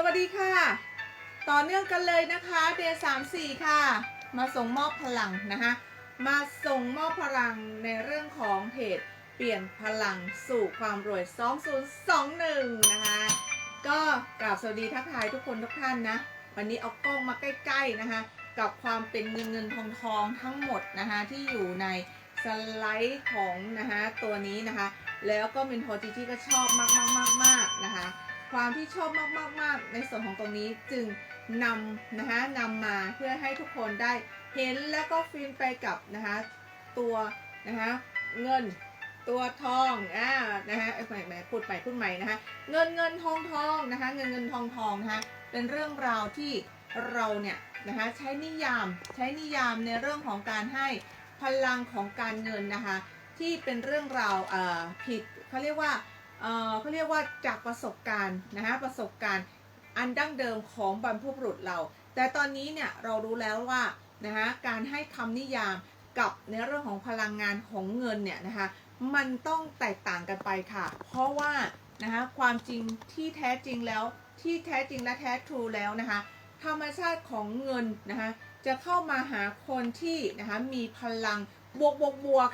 สวัสดีค่ะ ต่อเนื่องกันเลยนะคะเดย์สามสี่ค่ะ มาส่งมอบพลังนะคะมาส่งมอบพลังในเรื่องของเพจเปลี่ยนพลังสู่ความรวย 2021 นะคะ ก็กราบสวัสดีทักทายทุกคนทุกท่านนะ วันนี้เอากล้องมาใกล้ๆนะคะกับความเป็นเงินเงินทองทองทั้งหมดนะคะที่อยู่ในสไลด์ของนะคะตัวนี้นะคะ แล้วก็มินโทจีจีก็ชอบมากมากมากๆๆนะคะ ความที่ชอบมากๆๆในส่วนของตรงนี้จึงนำนะคะนำมาเพื่อให้ทุกคนได้เห็นแล้วก็ฟินไปกับนะคะตัวนะคะเงินตัวทองอ่านะคะใหม่ใหม่พูดใหม่พูดใหม่นะคะเงินเงินทองทองนะคะเงินเงินทองทองนะคะเป็นเรื่องราวที่เราเนี่ยนะคะใช้นิยามใช้นิยามในเรื่องของการให้พลังของการเงินนะคะที่เป็นเรื่องราวเอ่อผิดเขาเรียกว่า เขาเรียกว่าจากประสบการณ์นะคะประสบการณ์อันดั้งเดิมของบรรพบุรุษเรา แต่ตอนนี้เนี่ยเรารู้แล้วว่านะคะการให้คำนิยามกับในเรื่องของพลังงานของเงินเนี่ยนะคะมันต้องแตกต่างกันไปค่ะ เพราะว่านะคะความจริงที่แท้จริงแล้วที่แท้จริงและแท้ทรูแล้วนะคะธรรมชาติของเงินนะคะจะเข้ามาหาคนที่นะคะมีพลัง บวกบวกบวก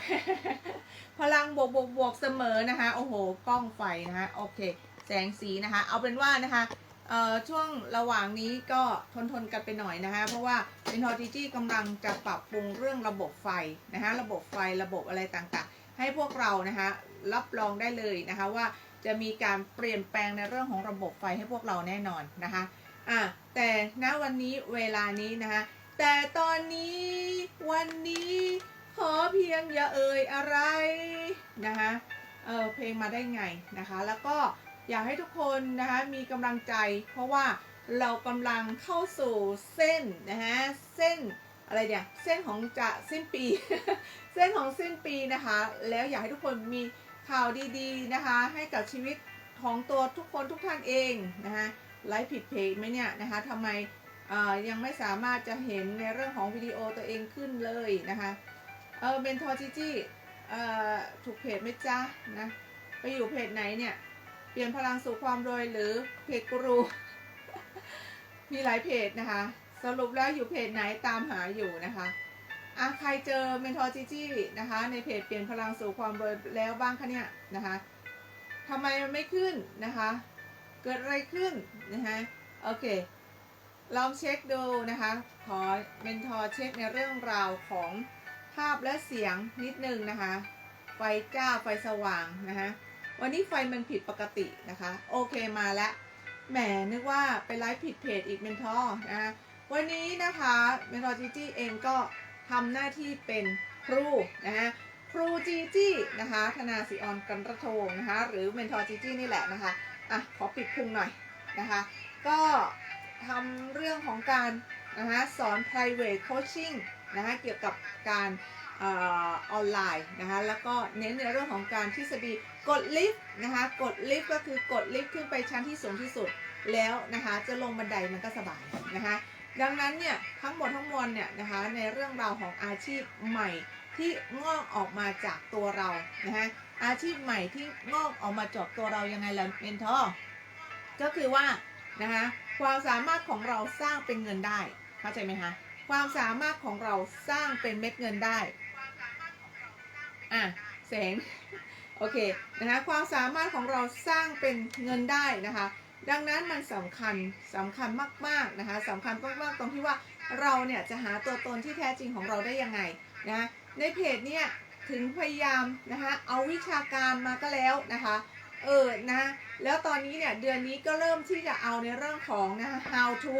พลังบวกบวกบวกเสมอนะคะ โอ้โห กล้องไฟนะคะโอเค แสงสีนะคะ เอาเป็นว่านะคะเอ่อช่วงระหว่างนี้ก็ทนทนกันไปหน่อยนะคะ เพราะว่าเป็นทอจีจี้กำลังจะปรับปรุงเรื่องระบบไฟนะคะ ระบบไฟระบบอะไรต่างๆ ให้พวกเรานะคะรับรองได้เลยนะคะว่าจะมีการเปลี่ยนแปลงในเรื่องของระบบไฟให้พวกเราแน่นอนนะคะอะแต่ณวันนี้เวลานี้นะคะแต่ตอนนี้วันนี้ ขอเพียงอย่าเอ่ยอะไรนะคะเออเพลงมาได้ไงนะคะ แล้วก็อยากให้ทุกคนนะคะมีกำลังใจ เพราะว่าเรากำลังเข้าสู่เส้นนะคะเส้นอะไรเนี่ยเส้นของจะสิ้นปี เส้นของสิ้นปีนะคะ แล้วอยากให้ทุกคนมีข่าวดีๆนะคะ ให้กับชีวิตของตัวทุกคนทุกท่านเองนะคะไลฟ์ผิดเพจไหมเนี่ยนะคะทำไมเอ่อยังไม่สามารถจะเห็นในเรื่องของวิดีโอตัวเองขึ้นเลยนะคะ ออเบนทอจิจี้เอ่อถูกเพจไหมจ๊ะนะไปอยู่เพจไหนเนี่ย เปลี่ยนพลังสู่ความรวยหรือเพจกูรู มีหลายเพจนะคะ สรุปแล้วอยู่เพจไหนตามหาอยู่นะคะอะใครเจอเมนทอจิจี้นะคะ ในเพจเปลี่ยนพลังสู่ความรวยแล้วบ้างคะเนี่ยนะคะทำไมมันไม่ขึ้นนะคะ เกิดอะไรขึ้นนะคะโอเค ลองเช็คดูนะคะ ขอเมนทอร์เช็คในเรื่องราวของ ภาพและเสียงนิดนึงนะคะ ไฟจ้าไฟสว่างนะคะวันนี้ไฟมันผิดปกตินะคะ โอเคมาแล้วแหมนึกว่าไปไลฟ์ผิดเพจอีกเมนทอร์นะคะวันนี้นะคะเมนทอร์จีจี้เองก็ทำหน้าที่เป็นครูนะคะครูจีจี้นะคะ ธนาศิออนกันระโทงนะคะ หรือเมนทอร์จีจี้นี่แหละนะคะ อะ ขอปิดพุงหน่อยนะคะ ก็ทำเรื่องของการนะคะสอน private coaching นะคะเกี่ยวกับการออออนไลน์นะคะแล้วก็เน้นในเรื่องของการทฤษฎีกดลิฟต์นะคะกดลิฟต์ก็คือกดลิฟต์ขึ้นไปชั้นที่สูงที่สุดแล้วนะคะจะลงบันไดมันก็สบายนะคะดังนั้นเนี่ยทั้งหมดทั้งมวลเนี่ยนะคะในเรื่องราวของอาชีพใหม่ที่งอกออกมาจากตัวเรานะคะอาชีพใหม่ที่งอกออกมาจากตัวเรายังไงล่ะเมนทอร์ก็คือว่านะคะความสามารถของเราสร้างเป็นเงินได้เข้าใจไหมคะ ความสามารถของเราสร้างเป็นเม็ดเงินได้อะแสงโอเคนะคะความสามารถของเราสร้างเป็นเงินได้นะคะ ดังนั้นมันสำคัญสำคัญมากๆนะคะสำคัญมากๆตรงที่ว่าเราเนี่ยจะหาตัวตนที่แท้จริงของเราได้ยังไงนะในเพจเนี่ยถึงพยายามนะคะเอาวิชาการมาก็แล้วนะคะเออนะแล้วตอนนี้เนี่ยเดือนนี้ก็เริ่มที่จะเอาในเรื่องของนะคะ how to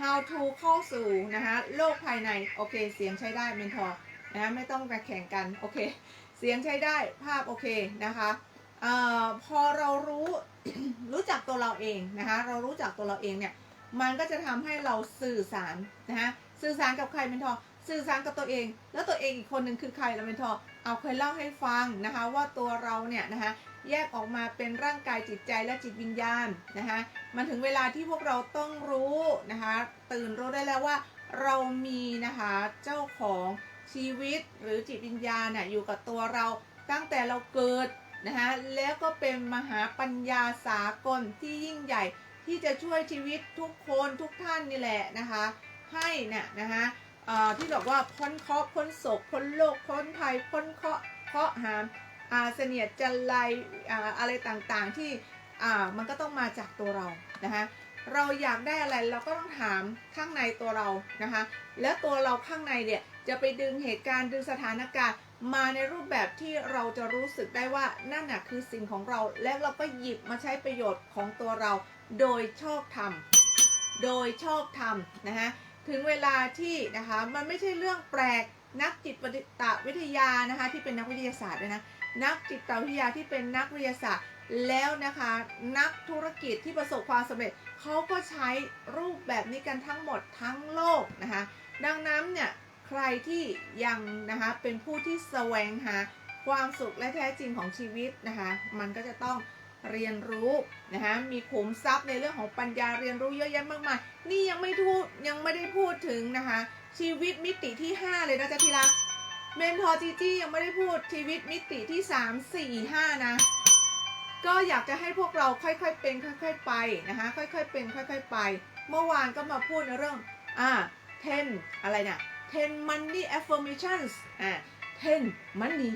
how to เข้าสู่นะคะโลกภายใน โอเค เสียงใช้ได้เมนทอร์นะไม่ต้องมาแข่งกัน โอเค เสียงใช้ได้ภาพโอเคนะคะอพอเรารู้รู้จักตัวเราเองนะคะเรารู้จักตัวเราเองเนี่ยมันก็จะทำให้เราสื่อสารนะคะสื่อสารกับใครเมนทอร์สื่อสารกับตัวเอง แล้วตัวเองอีกคนหนึ่งคือใครละเมนทอร์เอาเคยเล่าให้ฟังนะคะว่าตัวเราเนี่ยนะคะ แยกออกมาเป็นร่างกายจิตใจและจิตวิญญาณนะคะมันถึงเวลาที่พวกเราต้องรู้นะคะตื่นรู้ได้แล้วว่าเรามีนะคะเจ้าของชีวิตหรือจิตวิญญาณน่ะอยู่กับตัวเราตั้งแต่เราเกิดนะคะแล้วก็เป็นมหาปัญญาสากลที่ยิ่งใหญ่ที่จะช่วยชีวิตทุกคนทุกท่านนี่แหละนะคะให้เนี่ยนะคะที่บอกว่าพ้นเคราะห์พ้นโศกพ้นโรคพ้นภัยพ้นเคราะห์เคราะห์หาม เสนียดจันไรอะไรต่างๆที่มันก็ต้องมาจากตัวเรานะคะเราอยากได้อะไรเราก็ต้องถามข้างในตัวเรานะคะแล้วตัวเราข้างในเนี่ยจะไปดึงเหตุการณ์ดึงสถานการณ์มาในรูปแบบที่เราจะรู้สึกได้ว่านั่นน่ะคือสิ่งของเรา และเราก็หยิบมาใช้ประโยชน์ของตัวเรา โดยชอบทำโดยชอบทำนะคะถึงเวลาที่นะคะมันไม่ใช่เรื่องแปลกนักจิตวิทยานะคะที่เป็นนักวิทยาศาสตร์ด้วยนะ นักจิตวิทยาที่เป็นนักวิทยาศาสตร์ แล้วนะคะนักธุรกิจที่ประสบความสำเร็จเขาก็ใช้รูปแบบนี้กันทั้งหมดทั้งโลกนะคะดังนั้นเนี่ยใครที่ยังนะคะเป็นผู้ที่แสวงหาความสุขและแท้จริงของชีวิตนะคะมันก็จะต้องเรียนรู้นะคะมีขุมทรัพย์ในเรื่องของปัญญาเรียนรู้เยอะแยะมากมายนี่ยังไม่พูดยังไม่ได้พูดถึงนะคะชีวิตมิติที่ 5 เลยนะจ๊ะที่รัก เมนทอร์จีจี้ยังไม่ได้พูดชีวิตมิติที่3 4 5นะ ก็อยากจะให้พวกเราค่อยๆเป็นค่อยๆไปนะคะค่อยๆเป็นค่อยๆไป เมื่อวานก็มาพูดในเรื่องอ่า10อะไรเนี่ย10 money affirmations อ่า10 money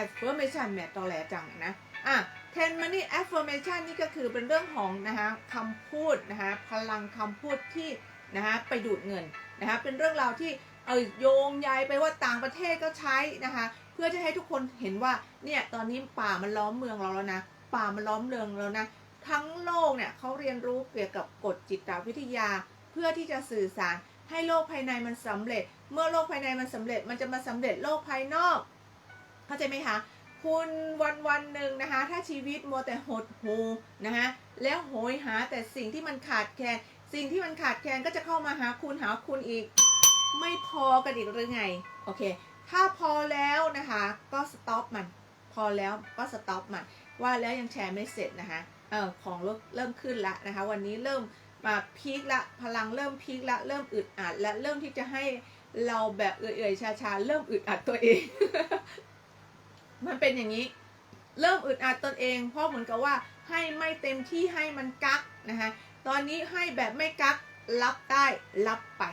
affirmation แหม่ตอแหลจังนะอะ10 money affirmation นี่ก็คือเป็นเรื่องของนะคะคำพูดนะคะพลังคำพูดที่นะคะไปดูดเงินนะคะเป็นเรื่องราวที่ เออโยงใยไปว่าต่างประเทศก็ใช้นะคะ เพื่อจะให้ทุกคนเห็นว่าเนี่ยตอนนี้ป่ามันล้อมเมืองเราแล้วนะ ป่ามันล้อมเมืองแล้วนะทั้งโลกเนี่ยเขาเรียนรู้เกี่ยวกับกฎจิตวิทยา เพื่อที่จะสื่อสารให้โลกภายในมันสำเร็จ เมื่อโลกภายในมันสำเร็จ มันจะมาสำเร็จโลกภายนอก เข้าใจไหมคะ คุณวันวันหนึ่งนะคะ ถ้าชีวิตมัวแต่หดหูนะคะแล้วโหยหาแต่สิ่งที่มันขาดแคลน สิ่งที่มันขาดแคลนก็จะเข้ามาหาคุณหาคุณอีก ไม่พอกันอีกหรือไง โอเค ถ้าพอแล้วนะคะ ก็สต็อปมัน พอแล้วก็สต็อปมัน ว่าแล้วยังแชร์ไม่เสร็จนะคะ เออของเริ่มขึ้นละนะคะ วันนี้เริ่มมาพีคละ พลังเริ่มพีคละ เริ่มอึดอัดและเริ่มที่จะให้เราแบบเอื่อยๆชาๆ เริ่มอึดอัดตัวเอง มันเป็นอย่างนี้ เริ่มอึดอัดตนเอง เพราะเหมือนกับว่าให้ไม่เต็มที่ให้มันกักนะคะ ตอนนี้ให้แบบไม่กักรับได้รับไป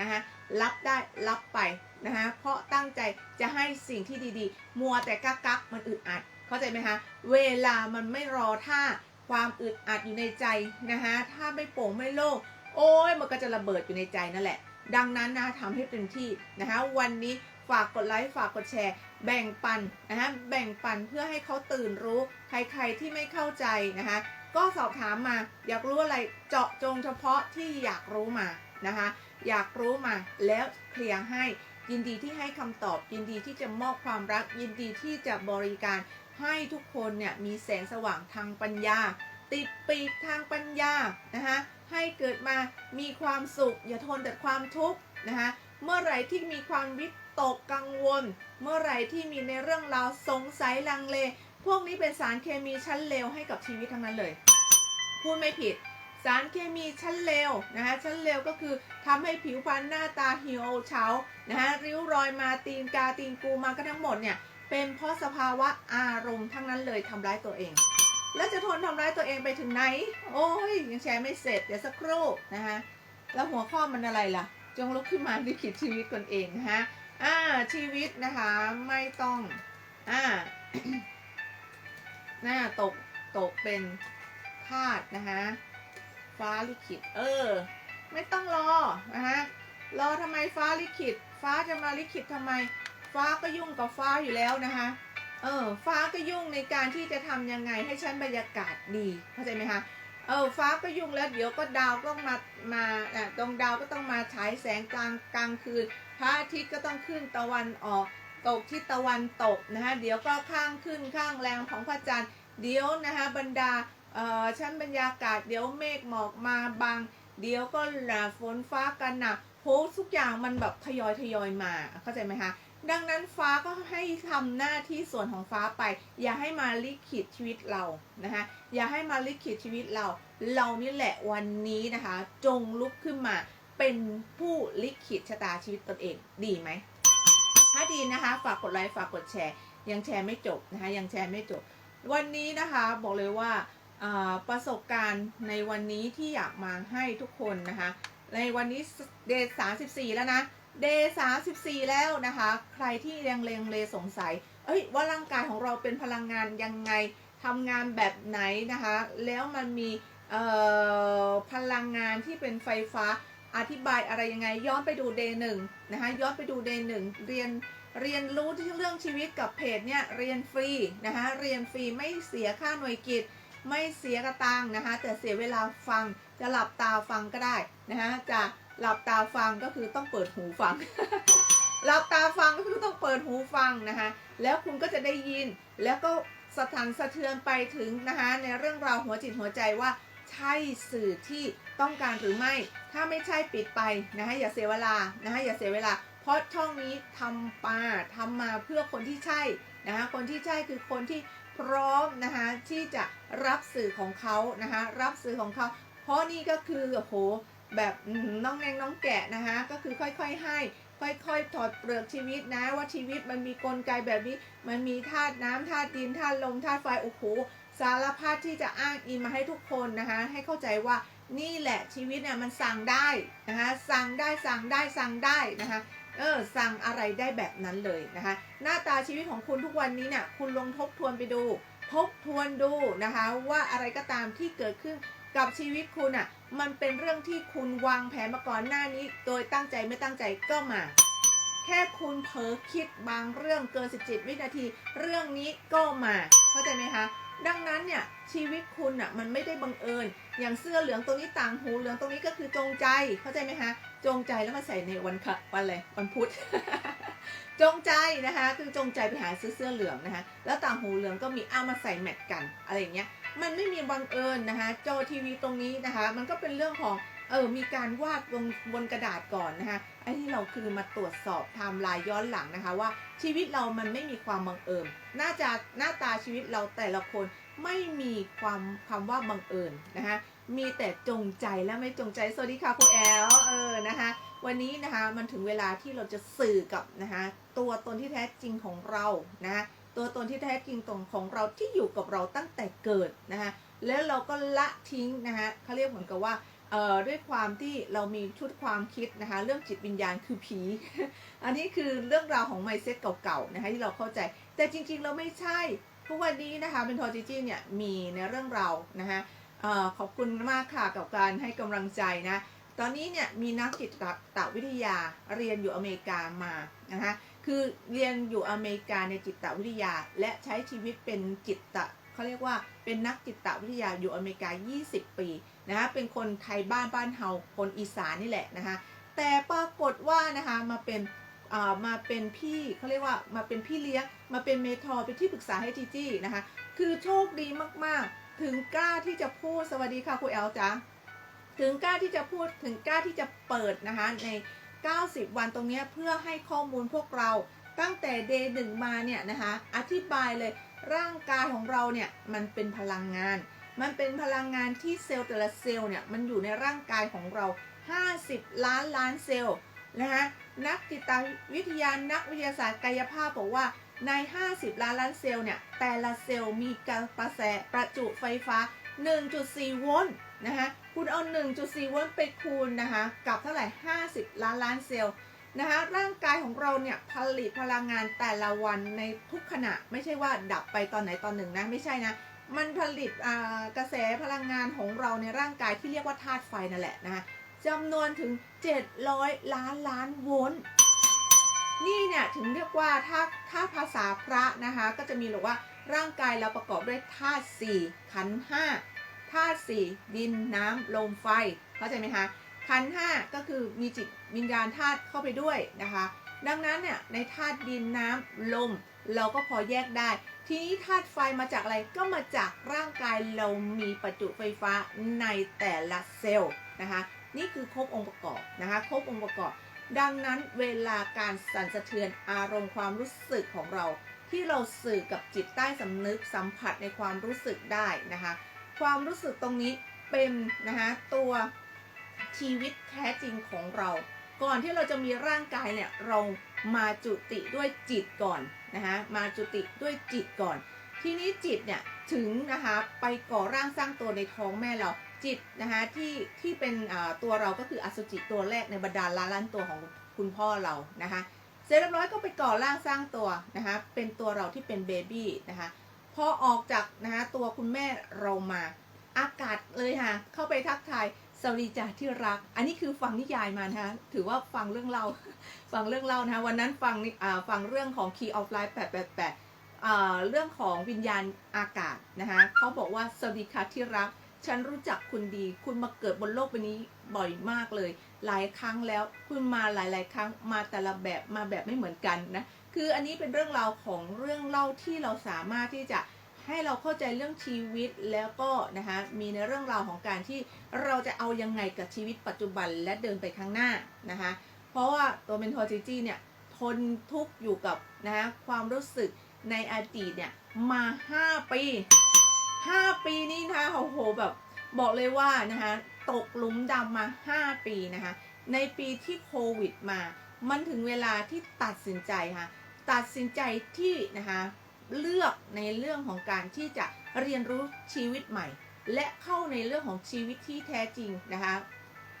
นะคะ รับได้รับไปนะคะเพราะตั้งใจจะให้สิ่งที่ดีๆ มัวแต่กักกักมันอึดอัด เข้าใจไหมคะเวลามันไม่รอท่าความอึดอัดอยู่ในใจนะคะถ้าไม่โป่งไม่โล่งโอ้ยมันก็จะระเบิดอยู่ในใจนั่นแหละ ดังนั้นนะทำให้เต็มที่นะคะวันนี้ฝากกดไลค์ฝากกดแชร์ แบ่งปันนะคะแบ่งปันเพื่อให้เขาตื่นรู้ ใครๆที่ไม่เข้าใจนะคะก็สอบถามมาอยากรู้อะไรเจาะจงเฉพาะที่อยากรู้มานะคะ อยากรู้มาแล้วเคลียร์ให้ ยินดีที่ให้คำตอบ ยินดีที่จะมอบความรัก ยินดีที่จะบริการให้ทุกคนเนี่ยมีแสงสว่างทางปัญญา ติดปีกทางปัญญานะคะให้เกิดมามีความสุข อย่าทนแต่ความทุกข์นะคะเมื่อไหร่ที่มีความวิตกกังวล เมื่อไหร่ที่มีในเรื่องราวสงสัยลังเล พวกนี้เป็นสารเคมีชั้นเลวให้กับชีวิตทั้งนั้นเลย พูดไม่ผิด สารเคมีชั้นเลวนะคะชั้นเลวก็คือทำให้ผิวพรรณหน้าตาเหี่ยวเฉานะคะริ้วรอยมาตีนกาตีนกูมาก็ทั้งหมดเนี่ยเป็นเพราะสภาวะอารมณ์ทั้งนั้นเลยทำร้ายตัวเอง แล้วจะทนทำร้ายตัวเองไปถึงไหน โอ้ยยังแชร์ไม่เสร็จเดี๋ยวสักครู่นะคะแล้วหัวข้อมันอะไรล่ะ จงลุกขึ้นมาลิขิตชีวิตตนเองนะคะอ่าชีวิตนะคะไม่ต้องอ่าหน้าตกตกเป็นทาสนะคะ ฟ้าลิขิต เออ ไม่ต้องรอนะคะรอทำไมฟ้าลิขิต ฟ้าจะมาลิขิตทำไม ฟ้าก็ยุ่งกับฟ้าอยู่แล้วนะคะเออฟ้าก็ยุ่งในการที่จะทำยังไงให้ชั้นบรรยากาศดีเข้าใจไหมคะเออฟ้าก็ยุ่งแล้วเดี๋ยวก็ดาวก็มามาอะดวงดาวก็ต้องมาฉายแสงกลางกลางคืน พระอาทิตย์ก็ต้องขึ้นตะวันออก ตกที่ตะวันตกนะคะเดี๋ยวก็ข้างขึ้นข้างแรงของพระจันทร์เดี๋ยวนะคะบรรดา ชั้นบรรยากาศเดี๋ยวเมฆหมอกมาบาง เดี๋ยวก็หนาฝนฟ้ากันหนักโหทุกอย่างมันแบบทยอยทยอยมาเข้าใจไหมคะดังนั้นฟ้าก็ให้ทำหน้าที่ส่วนของฟ้าไป อย่าให้มาลิขิตชีวิตเรานะคะอย่าให้มาลิขิตชีวิตเรา เรานี่แหละวันนี้นะคะ จงลุกขึ้นมาเป็นผู้ลิขิตชะตาชีวิตตนเองดีไหมถ้าดีนะคะฝากกดไลค์ฝากกดแชร์ ยังแชร์ไม่จบนะคะยังแชร์ไม่จบ วันนี้นะคะบอกเลยว่า ประสบการณ์ในวันนี้ที่อยากมาให้ทุกคนนะคะ ในวันนี้เดย์สาสิบสี่แล้วนะ เดย์สาสิบสี่แล้วนะคะ ใครที่ยังเลงเลสงสัย เอ้ยว่าร่างกายของเราเป็นพลังงานยังไงทำงานแบบไหนนะคะ แล้วมันมีพลังงานที่เป็นไฟฟ้าอธิบายอะไรยังไง ย้อนไปดูเดย์หนึ่งนะคะย้อนไปดูเดย์หนึ่งเรียนเรียนรู้ที่เรื่องชีวิตกับเพจเนี่ยเรียนฟรีนะคะเรียนฟรีไม่เสียค่าหน่วยกิจ ไม่เสียกระตังนะคะ แต่เสียเวลาฟังจะหลับตาฟังก็ได้นะคะจะหลับตาฟังก็คือต้องเปิดหูฟัง หลับตาฟังก็คือต้องเปิดหูฟังนะคะแล้วคุณก็จะได้ยินแล้วก็สถานสะเทือนไปถึงนะคะในเรื่องราวหัวจิตหัวใจว่าใช่สื่อที่ต้องการหรือไม่ ถ้าไม่ใช่ปิดไปนะคะอย่าเสียเวลานะคะอย่าเสียเวลา เพราะช่องนี้ทำมาทำมาเพื่อคนที่ใช่นะคะคนที่ใช่คือคนที่ พร้อมนะคะที่จะรับสื่อของเขานะคะรับสื่อของเขา เพราะนี่ก็คือโอ้โหแบบน้องแนงน้องแกะนะคะก็คือค่อยๆให้ ค่อยๆ ถอดเปลือกชีวิตนะว่าชีวิตมันมีกลไกแบบนี้ มันมีธาตุน้ำธาตุดินธาตุลมธาตุไฟโอ้โหสารพัดที่จะอ้างอิงมาให้ทุกคนนะคะให้เข้าใจว่านี่แหละชีวิตเนี่ยมันสั่งได้นะคะสั่งได้สั่งได้สั่งได้นะคะ เออสั่งอะไรได้แบบนั้นเลยนะคะ หน้าตาชีวิตของคุณทุกวันนี้เนี่ยคุณลองทบทวนไปดู ทบทวนดูนะคะ ว่าอะไรก็ตามที่เกิดขึ้นกับชีวิตคุณอะมันเป็นเรื่องที่คุณวางแผนมาก่อนหน้านี้ โดยตั้งใจไม่ตั้งใจก็มา แค่คุณเผลอคิดบางเรื่องเกิน 17 วินาที เรื่องนี้ก็มา เข้าใจไหมคะ ดังนั้นเนี่ยชีวิตคุณอะมันไม่ได้บังเอิญ อย่างเสื้อเหลืองตรงนี้ต่างหูเหลืองตรงนี้ก็คือจงใจเข้าใจไหมคะจงใจแล้วมาใส่ในวันค่ะวันอะไรวันพุธ จงใจนะคะ คือจงใจไปหาซื้อเสื้อเหลืองนะคะ แล้วต่างหูเหลืองก็มีเอามาใส่แมทกันอะไรอย่างเงี้ย มันไม่มีบังเอิญนะคะ จอทีวีตรงนี้นะคะ มันก็เป็นเรื่องของเออ มีการวาดบนบนกระดาษก่อนนะคะไอ้ที่เราคือมาตรวจสอบไทม์ไลน์ย้อนหลังนะคะ ว่าชีวิตเรามันไม่มีความบังเอิญ น่าจะหน้าตาชีวิตเราแต่ละคนไม่มีความควาว่าบังเอิญนะคะ มีแต่จงใจและไม่จงใจ สวัสดีค่ะครูแอล เออนะคะ วันนี้นะคะมันถึงเวลาที่เราจะสื่อกับนะคะตัวตนที่แท้จริงของเรานะคะตัวตนที่แท้จริงตรงของเราที่อยู่กับเราตั้งแต่เกิดนะคะแล้วเราก็ละทิ้งนะคะเขาเรียกเหมือนกับว่าเอ่อด้วยความที่เรามีชุดความคิดนะคะเรื่องจิตวิญญาณคือผี อันนี้คือเรื่องราวของไมเซ็ตเก่าๆนะคะที่เราเข้าใจ แต่จริงๆเราไม่ใช่ทุกวันนี้นะคะเป็นทอจิจี้เนี่ยมีในเรื่องราวนะคะ อขอบคุณมากค่ะกับการให้กำลังใจนะ ตอนนี้เนี่ยมีนักจิตตวิทยาเรียนอยู่อเมริกามานะคะคือเรียนอยู่อเมริกาในจิตวิทยา และใช้ชีวิตเป็นจิตเขาเรียกว่าเป็นนักจิตวิทยาอยู่อเมริกา 20 ปีนะคะเป็นคนไทยบ้านบ้านเฮาคนอีสานนี่แหละนะคะแต่ปรากฏว่านะคะมาเป็นมาเป็นพี่เขาเรียกว่ามาเป็นพี่เลี้ยงมาเป็นเมทอร์เป็นที่ปรึกษาให้จีจี้นะคะคือโชคดีมากๆ ถึงกล้าที่จะพูดสวัสดีค่ะครูแอลจ้าถึงกล้าที่จะพูดถึงกล้าที่จะเปิดนะคะใน 90 วันตรงนี้เพื่อให้ข้อมูลพวกเราตั้งแต่เดย์หนึ่งมาเนี่ยนะคะอธิบายเลยร่างกายของเราเนี่ยมันเป็นพลังงาน มันเป็นพลังงานที่เซลล์แต่ละเซลล์เนี่ยมันอยู่ในร่างกายของเรา 50 ล้านล้านเซลล์นะคะนักจิตวิทยานักวิทยาศาสตร์กายภาพบอกว่า ใน 50 ล้านล้านเซลล์เนี่ย แต่ละเซลล์มีกระแสประจุไฟฟ้า 1.4 โวลต์นะคะคุณเอา 1.4 โวลต์ไปคูณนะคะ กับเท่าไหร่ 50 ล้านล้านเซลล์นะคะร่างกายของเราเนี่ยผลิตพลังงานแต่ละวันในทุกขณะ ไม่ใช่ว่าดับไปตอนไหนตอนหนึ่งนะ ไม่ใช่นะ มันผลิตกระแสพลังงานของเราในร่างกายที่เรียกว่าธาตุไฟนั่นแหละนะคะจำนวนถึง 700 ล้านล้านโวลต์ นี่เนี่ยถึงเรียกว่าถ้าถ้าภาษาพระนะคะก็จะมีหรือว่าร่างกายเราประกอบด้วยธาตุสี่ขันห้าธาตุสี่ดินน้ำลมไฟเข้าใจไหมคะขันห้าก็คือมีจิตวิญญาณธาตุเข้าไปด้วยนะคะ ดังนั้นเนี่ยในธาตุดินน้ำลม เราก็พอแยกได้ ทีนี้ธาตุไฟมาจากอะไรก็มาจากร่างกายเรามีประจุไฟฟ้าในแต่ละเซลล์นะคะ นี่คือครบองค์ประกอบนะคะ ครบองค์ประกอบ ดังนั้นเวลาการสั่นสะเทือนอารมณ์ความรู้สึกของเรา ที่เราสื่อกับจิตใต้สำนึกสัมผัสในความรู้สึกได้นะคะ ความรู้สึกตรงนี้เป็นนะคะตัวชีวิตแท้จริงของเรา ก่อนที่เราจะมีร่างกายเนี่ยเรามาจุติด้วยจิตก่อนนะคะมาจุติด้วยจิตก่อน ทีนี้จิตเนี่ยถึงนะคะไปก่อร่างสร้างตัวในท้องแม่เรา จิตนะคะที่ที่เป็นตัวเราก็คืออสุจิตัวแรกในบรรดาล้านล้านตัวของคุณพ่อเรานะคะเสร็จเรียบร้อยก็ไปก่อร่างสร้างตัวนะคะเป็นตัวเราที่เป็นเบบี้นะคะพอออกจากนะคะตัวคุณแม่เรามาอากาศเลยค่ะเข้าไปทักทายสวัสดีจ้าที่รัก อันนี้คือฟังนิยายมานะคะถือว่าฟังเรื่องเล่าฟังเรื่องเล่านะคะวันนั้นฟังนี่ฟังเรื่องของ Key of Life 888เรื่องของวิญญาณอากาศนะคะเขาบอกว่าสวัสดีค่ะที่รัก ฉันรู้จักคุณดี คุณมาเกิดบนโลกใบนี้บ่อยมากเลย หลายครั้งแล้ว คุณมาหลาย ๆ ครั้งมาแต่ละแบบมาแบบไม่เหมือนกันนะ คืออันนี้เป็นเรื่องราวของเรื่องเล่าที่เราสามารถที่จะให้เราเข้าใจเรื่องชีวิตแล้วก็นะคะมีในเรื่องราวของการที่เราจะเอายังไงกับชีวิตปัจจุบันและเดินไปข้างหน้านะคะเพราะว่าตัวเมนทอร์จีจีเนี่ยทนทุกข์อยู่กับนะคะความรู้สึกในอดีตเนี่ยมา 5 ปี 5ปีนี้นะคะโอ้โหแบบบอกเลยว่านะคะตกหลุมดำมา 5 ปีนะคะ ในปีที่โควิดมา มันถึงเวลาที่ตัดสินใจค่ะตัดสินใจที่นะคะเลือกในเรื่องของการที่จะเรียนรู้ชีวิตใหม่ และเข้าในเรื่องของชีวิตที่แท้จริงนะคะ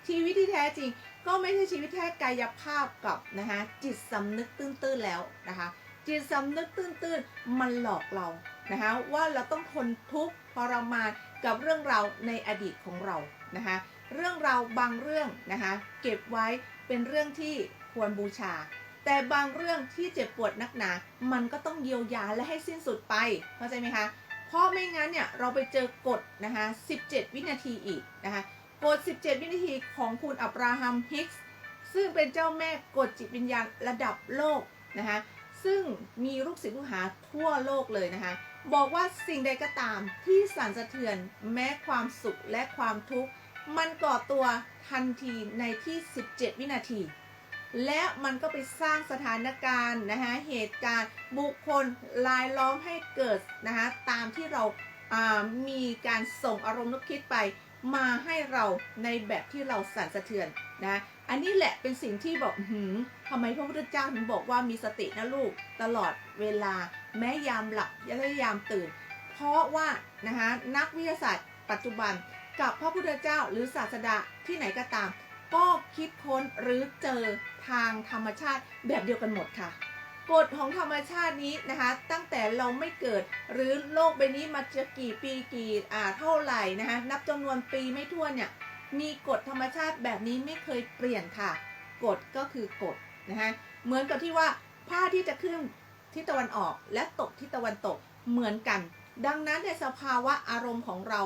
ชีวิตที่แท้จริง ก็ไม่ใช่ชีวิตแค่กายภาพกับนะคะจิตสำนึกตื้นๆแล้วนะคะ จิตสำนึกตื้นๆมันหลอกเรา นะคะว่าเราต้องทนทุกข์ทรมานกับเรื่องราวในอดีตของเรานะคะเรื่องราวบางเรื่องนะคะเก็บไว้เป็นเรื่องที่ควรบูชา แต่บางเรื่องที่เจ็บปวดนักหนา มันก็ต้องเยียวยาและให้สิ้นสุดไปเข้าใจไหมคะเพราะไม่งั้นเนี่ยเราไปเจอกฎนะคะ17 วินาทีอีกนะคะกฎ 17 วินาทีของคุณอับราฮัมฮิกส์ซึ่งเป็นเจ้าแม่กฎจิตวิญญาณระดับโลกนะคะซึ่งมีลูกศิษย์ลูกหาทั่วโลกเลยนะคะ บอกว่าสิ่งใดก็ตามที่สั่นสะเทือนแม้ความสุขและความทุกข์ มันก่อตัวทันทีในที่ 17 วินาที และมันก็ไปสร้างสถานการณ์นะคะเหตุการณ์บุคคลลายล้อมให้เกิดนะคะตามที่เราามีการส่งอารมณ์นึกคิดไปมาให้เราในแบบที่เราสั่นสะเทือนนะอันนี้แหละเป็นสิ่งที่บอกหือทำไมพระพุทธเจ้าถึงบอกว่ามีสตินะลูกตลอดเวลา แม้ยามหลับและยามตื่น เพราะว่านะคะนักวิทยาศาสตร์ปัจจุบันกับพระพุทธเจ้าหรือศาสดาที่ไหนก็ตาม ก็คิดค้นหรือเจอทางธรรมชาติแบบเดียวกันหมดค่ะกฎของธรรมชาตินี้นะคะ ตั้งแต่เราไม่เกิด หรือโลกใบนี้มาจะกี่ปีกี่อ่าเท่าไหร่นะคะนับจำนวนปีไม่ถ้วนเนี่ยมีกฎธรรมชาติแบบนี้ไม่เคยเปลี่ยนค่ะ กฎก็คือกฎนะคะเหมือนกับที่ว่าผ้าที่จะขึ้น ที่ตะวันออกและตกที่ตะวันตกเหมือนกัน ดังนั้นในสภาวะอารมณ์ของเรา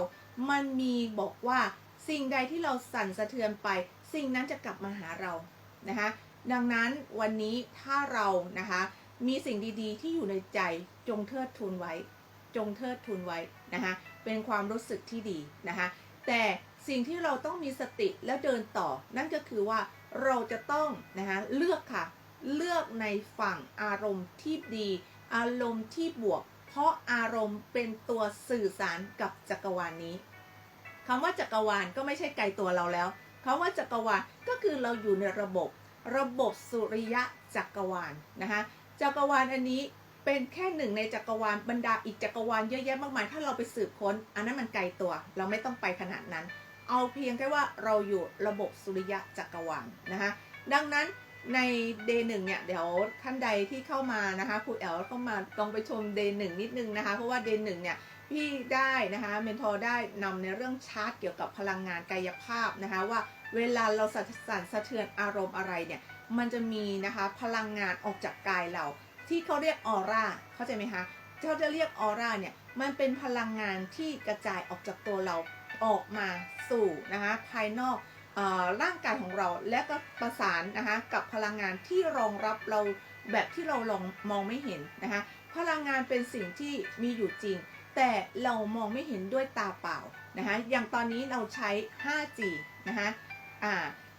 มันมีบอกว่าสิ่งใดที่เราสั่นสะเทือนไป สิ่งนั้นจะกลับมาหาเรานะคะดังนั้นวันนี้ถ้าเรานะคะมีสิ่งดีๆ ที่อยู่ในใจจงเทิดทูนไว้ จงเทิดทูนไว้นะคะเป็นความรู้สึกที่ดีนะคะแต่สิ่งที่เราต้องมีสติและเดินต่อ นั่นก็คือว่าเราจะต้องนะคะเลือกค่ะ เลือกในฝั่งอารมณ์ที่ดี อารมณ์ที่บวก เพราะอารมณ์เป็นตัวสื่อสารกับจักรวาลนนี้คำว่าจักรวาลก็ไม่ใช่ไกลตัวเราแล้วคำว่าจักรวาลก็คือเราอยู่ในระบบ ระบบสุริยะจักรวาลนะคะจักรวาลอันนี้เป็นแค่หนึ่งในจักรวาลบรรดาอีกจักรวาลเยอะแยะมากมาย ถ้าเราไปสืบค้น อันนั้นมันไกลตัว เราไม่ต้องไปขนาดนั้น เอาเพียงแค่ว่าเราอยู่ระบบสุริยะจักรวาลนะคะดังนั้น ใน day หนึ่งเนี่ยเดี๋ยวท่านใดที่เข้ามานะคะครูแอลเข้ามาลองไปชม day หนึ่งนิดนึงนะคะ เพราะว่า day หนึ่งเนี่ยพี่ได้นะคะเมนทอร์ได้นำในเรื่องชาร์ตเกี่ยวกับพลังงานกายภาพนะคะว่าเวลาเราสั่นสั่นสะเทือนอารมณ์อะไรเนี่ยมันจะมีนะคะพลังงานออกจากกายเรา ที่เขาเรียกออร่าเข้าใจไหมคะเขาจะเรียกออร่าเนี่ยมันเป็นพลังงานที่กระจายออกจากตัวเราออกมาสู่นะคะภายนอก ร่างกายของเราและก็ประสานนะคะกับพลังงานที่รองรับเราแบบที่เราลองมองไม่เห็นนะคะพลังงานเป็นสิ่งที่มีอยู่จริง แต่เรามองไม่เห็นด้วยตาเปล่านะคะอย่างตอนนี้เราใช้ 5G นะคะอ่า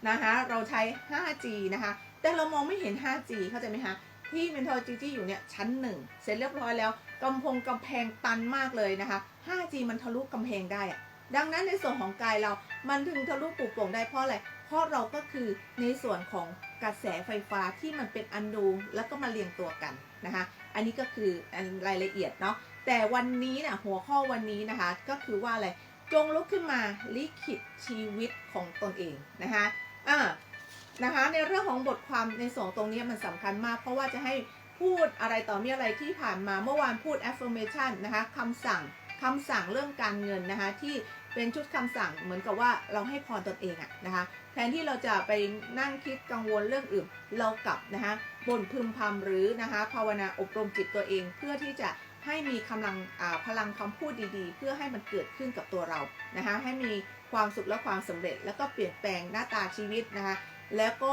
นะคะเราใช้ 5G นะคะแต่เรามองไม่เห็น 5G เข้าใจไหมคะที่เมนทอร์จีที่อยู่เนี่ยชั้นหนึ่งเสร็จเรียบร้อยแล้วกำพงกำแพงตันมากเลยนะคะ 5G มันทะลุกำแพงได้อะ ดังนั้นในส่วนของกายเรา มันถึงทะลุปลุกโป่งได้เพราะอะไร เพราะเราก็คือในส่วนของกระแสไฟฟ้าที่มันเป็นอันดูแล้วก็มาเรียงตัวกันนะคะ อันนี้ก็คือรายละเอียดเนาะ แต่วันนี้นะหัวข้อวันนี้นะคะ ก็คือว่าอะไร จงลุกขึ้นมาลิขิตชีวิตของตนเองนะคะอ่านะคะในเรื่องของบทความในสองตรงนี้มันสำคัญมาก เพราะว่าจะให้พูดอะไรต่อมีอะไรที่ผ่านมาเมื่อวานพูด affirmation นะคะคำสั่งคำสั่งเรื่องการเงินนะคะที่ เป็นชุดคำสั่งเหมือนกับว่าเราให้พรตนเองอะนะคะแทนที่เราจะไปนั่งคิดกังวลเรื่องอื่น เรากลับนะคะบ่นพึมพำหรือนะคะภาวนาอบรมจิตตัวเอง เพื่อที่จะให้มีกำลังพลังคำพูดดีๆ เพื่อให้มันเกิดขึ้นกับตัวเรานะคะให้มีความสุขและความสำเร็จ แล้วก็เปลี่ยนแปลงหน้าตาชีวิตนะคะแล้วก็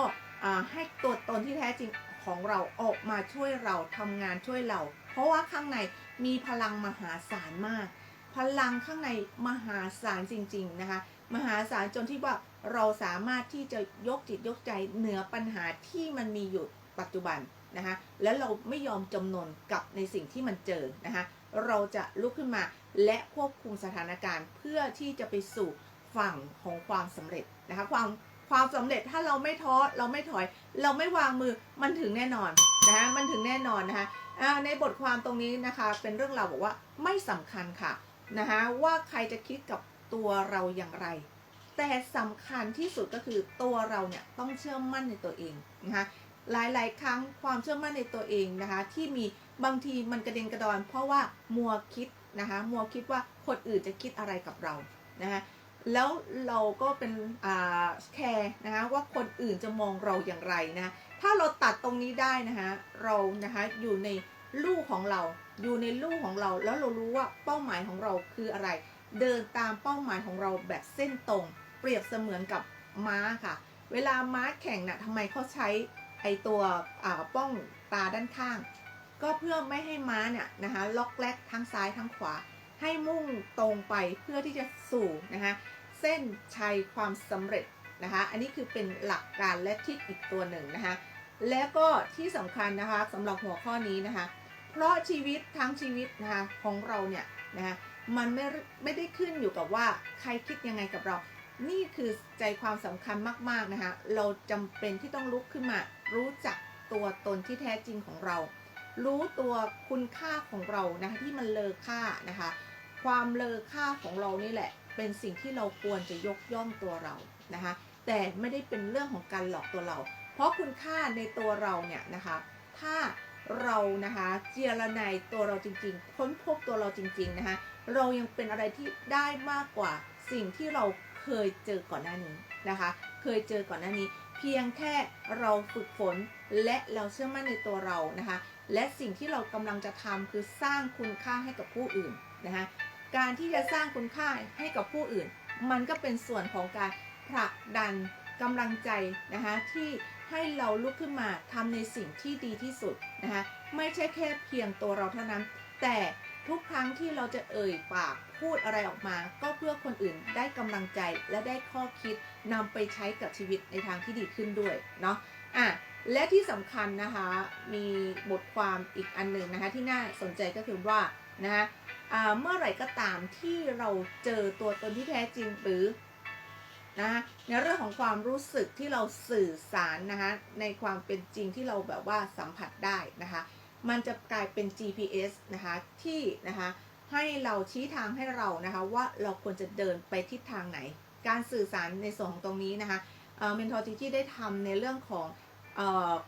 ให้ตัวตนที่แท้จริงของเราออกมาช่วยเราทำงานช่วยเรา เพราะว่าข้างในมีพลังมหาศาลมาก พลังข้างในมหาศาลจริง ๆ นะคะ มหาศาลจนที่ว่าเราสามารถที่จะยกจิตยกใจเหนือปัญหาที่มันมีอยู่ปัจจุบันนะคะแล้วเราไม่ยอมจำนนกับในสิ่งที่มันเจอนะคะเราจะลุกขึ้นมาและควบคุมสถานการณ์เพื่อที่จะไปสู่ฝั่งของความสำเร็จนะคะความความสำเร็จถ้าเราไม่ท้อเราไม่ถอย เราไม่วางมือมันถึงแน่นอนนะคะมันถึงแน่นอนนะคะในบทความตรงนี้นะคะเป็นเรื่องราวบอกว่าไม่สำคัญค่ะ นะคะว่าใครจะคิดกับตัวเราอย่างไร แต่สำคัญที่สุดก็คือตัวเราเนี่ยต้องเชื่อมั่นในตัวเองนะคะหลายๆ ครั้งความเชื่อมั่นในตัวเองนะคะที่มีบางทีมันกระเด็นกระดอน เพราะว่ามัวคิดนะคะมัวคิดว่าคนอื่นจะคิดอะไรกับเรานะคะแล้วเราก็เป็นแคร์นะคะว่าคนอื่นจะมองเราอย่างไรนะะถ้าเราตัดตรงนี้ได้นะคะเรานะคะอยู่ในลูกของเรา อยู่ในลูกของเรา แล้วเรารู้ว่าเป้าหมายของเราคืออะไร เดินตามเป้าหมายของเราแบบเส้นตรง เปรียบเสมือนกับม้าค่ะ เวลาม้าแข่งน่ะทำไมเขาใช้ไอตัวป้องตาด้านข้าง ก็เพื่อไม่ให้ม้าเนี่ยนะคะล็อกแลกทั้งซ้ายทั้งขวา ให้มุ่งตรงไปเพื่อที่จะสู่นะคะเส้นชัยความสำเร็จนะคะอันนี้คือเป็นหลักการและทิศอีกตัวหนึ่งนะคะและก็ที่สำคัญนะคะสำหรับหัวข้อนี้นะคะ เพราะชีวิตทั้งชีวิตนะคะของเราเนี่ยนะคะมันไม่ไม่ได้ขึ้นอยู่กับว่าใครคิดยังไงกับเรา นี่คือใจความสำคัญมากๆนะคะเราจำเป็นที่ต้องลุกขึ้นมา รู้จักตัวตนที่แท้จริงของเรา รู้ตัวคุณค่าของเรานะคะที่มันเลอค่านะคะความเลอค่าของเรานี่แหละ เป็นสิ่งที่เราควรจะยกย่องตัวเรานะคะแต่ไม่ได้เป็นเรื่องของการหลอกตัวเรา เพราะคุณค่าในตัวเราเนี่ยนะคะ ถ้า เรานะคะเจียรนายตัวเราจริงๆ ค้นพบตัวเราจริง ๆนะคะ เรายังเป็นอะไรที่ได้มากกว่าสิ่งที่เราเคยเจอก่อนหน้านี้นะคะ เคยเจอก่อนหน้านี้ เพียงแค่เราฝึกฝนและเราเชื่อมั่นในตัวเรานะคะ และสิ่งที่เรากำลังจะทำคือสร้างคุณค่าให้กับผู้อื่นนะคะการที่จะสร้างคุณค่าให้กับผู้อื่น มันก็เป็นส่วนของการผลักดันกำลังใจนะคะที่ ให้เราลุกขึ้นมาทำในสิ่งที่ดีที่สุดนะคะไม่ใช่แค่เพียงตัวเราเท่านั้น แต่ทุกครั้งที่เราจะเอ่ยปากพูดอะไรออกมา ก็เพื่อคนอื่นได้กำลังใจและได้ข้อคิดนำไปใช้กับชีวิตในทางที่ดีขึ้นด้วยเนาะอะและที่สำคัญนะคะมีบทความอีกอันหนึ่งนะคะที่น่าสนใจก็คือว่านะคะอ่าเมื่อไหร่ก็ตามที่เราเจอตัวตนที่แท้จริงหรือ นะคะในเรื่องของความรู้สึกที่เราสื่อสารนะคะในความเป็นจริงที่เราแบบว่าสัมผัสได้นะคะ มันจะกลายเป็น GPS นะคะที่นะคะให้เราชี้ทางให้เรานะคะว่าเราควรจะเดินไปทิศทางไหน การสื่อสารในส่วนของตรงนี้นะคะเมนทอร์ทีที่ได้ทำในเรื่องของ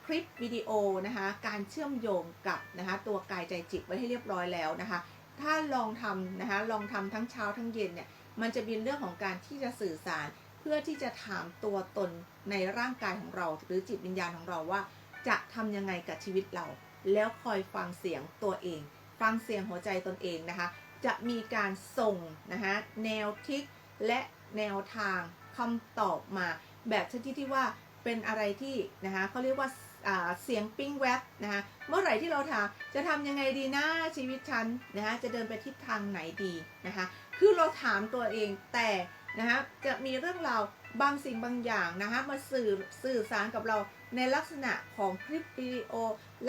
คลิปวิดีโอนะคะการเชื่อมโยงกับนะคะตัวกายใจจิตไว้ให้เรียบร้อยแล้วนะคะ ถ้าลองทำนะคะลองทำทั้งเช้าทั้งเย็นเนี่ยมันจะเป็นเรื่องของการที่จะสื่อสาร เพื่อที่จะถามตัวตนในร่างกายของเรา หรือจิตวิญญาณของเราว่า จะทำยังไงกับชีวิตเรา แล้วคอยฟังเสียงตัวเอง ฟังเสียงหัวใจตนเองนะคะ จะมีการส่งนะคะแนวทิศและแนวทางคำตอบมา แบบชนิดที่ว่าเป็นอะไรที่นะคะเขาเรียกว่าเสียงปิ้งแวบนะคะเมื่อไหร่ที่เราถามจะทำยังไงดีนะชีวิตฉันนะคะจะเดินไปทิศทางไหนดีนะคะคือเราถามตัวเองแต่ นะคะจะมีเรื่องราวบางสิ่งบางอย่างนะคะมาสื่อสื่อสารกับเราในลักษณะของคลิปวิดีโอ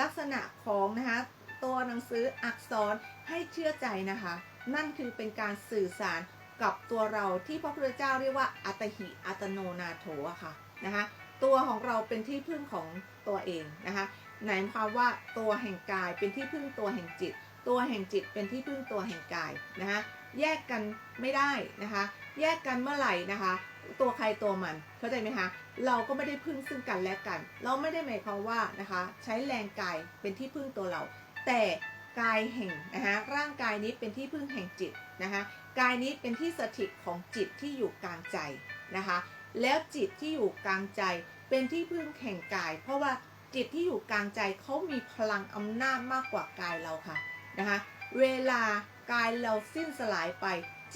ลักษณะของนะคะตัวหนังสืออักษรให้เชื่อใจนะคะ นั่นคือเป็นการสื่อสารกับตัวเราที่พระพุทธเจ้าเรียกว่าอัตหิอัตโนนาโถอะค่ะนะคะตัวของเราเป็นที่พึ่งของตัวเองนะคะหมายความว่าตัวแห่งกายเป็นที่พึ่งตัวแห่งจิต ตัวแห่งจิตเป็นที่พึ่งตัวแห่งกายนะคะแยกกันไม่ได้นะคะ แยกกันเมื่อไหร่นะคะ ตัวใครตัวมันเข้าใจไหมคะเราก็ไม่ได้พึ่งซึ่งกันและกัน เราไม่ได้หมายความว่านะคะ ใช้แรงกายเป็นที่พึ่งตัวเรา แต่กายแห่งนะคะร่างกายนี้เป็นที่พึ่งแห่งจิตนะคะกายนี้เป็นที่สถิตของจิตที่อยู่กลางใจนะคะ แล้วจิตที่อยู่กลางใจเป็นที่พึ่งแห่งกาย เพราะว่าจิตที่อยู่กลางใจเขามีพลังอำนาจมากกว่ากายเราค่ะนะคะ เวลากายเราสิ้นสลายไป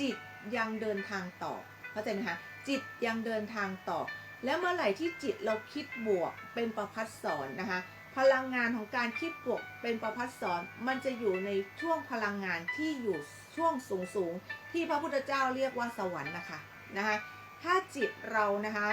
จิต ยังเดินทางต่อ เข้าใจไหมคะ จิตยังเดินทางต่อ แล้วเมื่อไหร่ที่จิตเราคิดบวกเป็นประพัดสอนนะคะ พลังงานของการคิดบวกเป็นประพัดสอนมันจะอยู่ในช่วงพลังงานที่อยู่ช่วงสูงสูงๆที่พระพุทธเจ้าเรียกว่าสวรรค์นะคะนะคะถ้าจิตเรานะคะ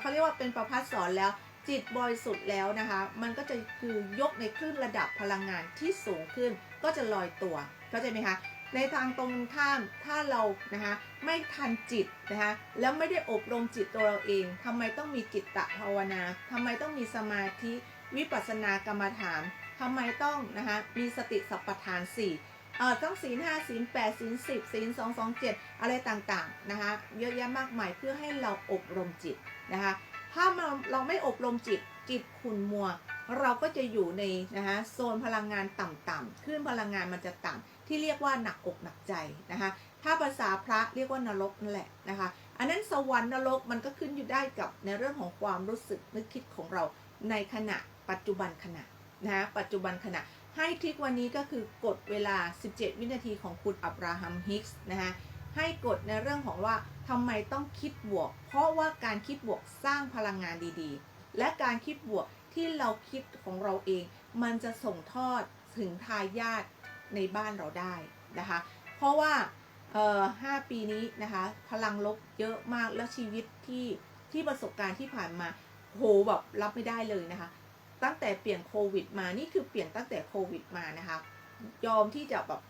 เขาเรียกว่าเป็นประพัดสอนแล้วจิตบริสุทธิ์แล้วนะคะ มันก็จะคือยกในคลื่นระดับพลังงานที่สูงขึ้น ก็จะลอยตัว เข้าใจไหมคะ ในทางตรงข้ามถ้าเรานะคะไม่ทันจิตนะคะแล้วไม่ได้อบรมจิตตัวเราเองทำไมต้องมีจิตตภาวนาทำไมต้องมีสมาธิวิปัสสนากรรมฐานทำไมต้องนะคะมีสติสัพปทานสี่เอ่อต้องศีลห้าศีลแปดศีลสิบศีลสองสองเจ็ดอะไรต่างๆนะคะเยอะแยะมากมายเพื่อให้เราอบรมจิตนะคะถ้าเราเราไม่อบรมจิตจิตขุ่นมัว เราก็จะอยู่ในนะคะโซนพลังงานต่ำๆคลื่นพลังงานมันจะต่ำ ที่เรียกว่าหนักอกหนักใจนะคะ ถ้าภาษาพระเรียกว่านรกนั่นแหละนะคะ อันนั้นสวรรค์นรกมันก็ขึ้นอยู่ได้กับในเรื่องของความรู้สึกนึกคิดของเราในขณะปัจจุบันขณะนะคะปัจจุบันขณะให้ทริกวันนี้ก็คือกดเวลา 17 วินาทีของคุณอับราฮัมฮิกส์นะคะให้กดในเรื่องของว่าทำไมต้องคิดบวก เพราะว่าการคิดบวกสร้างพลังงานดีๆ และการคิดบวกที่เราคิดของเราเอง มันจะส่งทอดถึงทายาท ในบ้านเราได้นะคะ เพราะว่าเอ่อห้าปีนี้นะคะพลังลบเยอะมากแล้วชีวิตที่ที่ประสบการณ์ที่ผ่านมาโหแบบรับไม่ได้เลยนะคะ ตั้งแต่เปลี่ยนโควิดมานี่คือเปลี่ยนตั้งแต่โควิดมานะคะยอมที่จะแบบ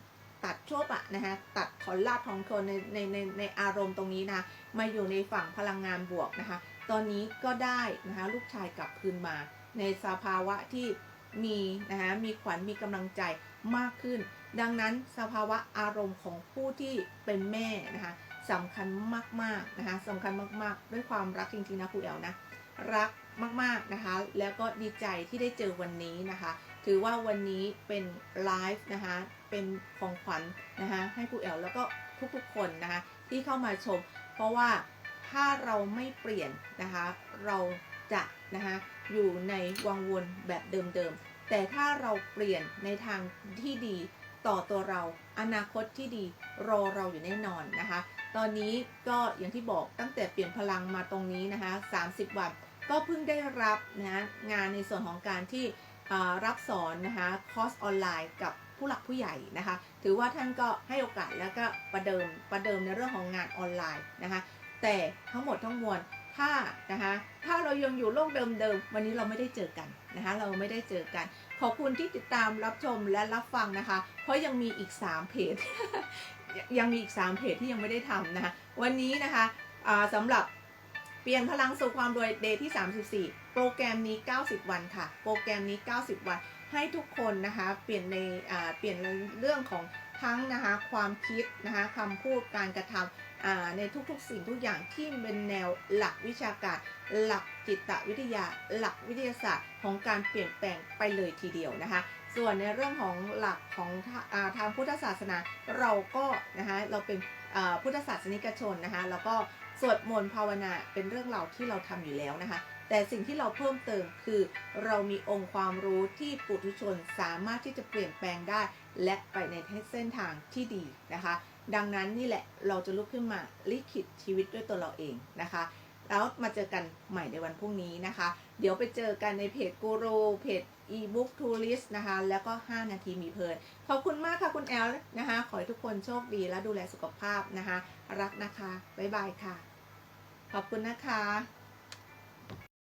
ตัดโชบอะนะคะตัดถอนลาดทองคนในในในในอารมณ์ตรงนี้นะะมาอยู่ในฝั่งพลังงานบวกนะคะ ตอนนี้ก็ได้นะคะลูกชายกลับคืนมา ในสภาวะที่มีนะคะมีขวัญมีกำลังใจ มากขึ้น ดังนั้นสภาวะอารมณ์ของผู้ที่เป็นแม่นะคะสำคัญมากๆนะคะสำคัญมากๆ ด้วยความรักจริงๆนะครูแอลนะรักมากๆนะคะ แล้วก็ดีใจที่ได้เจอวันนี้นะคะ ถือว่าวันนี้เป็นไลฟ์นะคะ เป็นของขวัญนะคะ ให้ครูแอลแล้วก็ทุกๆคนนะคะ ที่เข้ามาชม เพราะว่าถ้าเราไม่เปลี่ยนนะคะ เราจะนะคะอยู่ในวังวนแบบเดิมๆ แต่ถ้าเราเปลี่ยนในทางที่ดีต่อตัวเรา อนาคตที่ดีรอเราอยู่แน่นอนนะคะ ตอนนี้ก็อย่างที่บอกตั้งแต่เปลี่ยนพลังมาตรงนี้นะคะ 30 วันก็เพิ่งได้รับนะงานในส่วนของการที่รับสอนนะคะคอร์สออนไลน์กับผู้หลักผู้ใหญ่นะคะ ถือว่าท่านก็ให้โอกาสแล้วก็ประเดิมประเดิมในเรื่องของงานออนไลน์นะคะ แต่ทั้งหมดทั้งมวล ถ้านะคะถ้าเรายังอยู่โลกเดิมๆวันนี้เราไม่ได้เจอกันนะคะเราไม่ได้เจอกัน ขอบคุณที่ติดตามรับชมและรับฟังนะคะ เพราะยังมีอีก 3 เพจ ยังมีอีก 3 เพจที่ยังไม่ได้ทำนะคะวันนี้นะคะสำหรับเปลี่ยนพลังสู่ความรวยเดย์ที่ 34 โปรแกรมนี้ 90 วันค่ะ โปรแกรมนี้ 90 วันให้ทุกคนนะคะเปลี่ยนในเปลี่ยนเรื่องของทั้งนะคะความคิดนะคะคำพูดการกระทำอ่า ในทุกๆสิ่งทุกอย่างที่เป็นแนวหลักวิชาการ หลักจิตวิทยา หลักวิทยาศาสตร์ของการเปลี่ยนแปลงไปเลยทีเดียวนะคะ ส่วนในเรื่องของหลักของทาอ่าทางพุทธศาสนาเราก็นะคะเราเป็นพุทธศาสนิกชนนะคะแล้วก็สวดมนต์ภาวนาเป็นเรื่องเราที่เราทำอยู่แล้วนะคะ แต่สิ่งที่เราเพิ่มเติมคือ เรามีองค์ความรู้ที่ปุถุชนสามารถที่จะเปลี่ยนแปลงได้ และไปในเส้นทางที่ดีนะคะ ดังนั้นนี่แหละเราจะลุกขึ้นมาลิขิตชีวิตด้วยตัวเราเองนะคะ แล้วมาเจอกันใหม่ในวันพรุ่งนี้นะคะ เดี๋ยวไปเจอกันในเพจกูรูเพจอีบุ๊กทูริสนะคะ แล้วก็ 5 นาทีมีเพลิน ขอบคุณมากค่ะคุณแอลนะคะ ขอให้ทุกคนโชคดีและดูแลสุขภาพนะคะ รักนะคะ บ๊ายบายค่ะ ขอบคุณนะคะ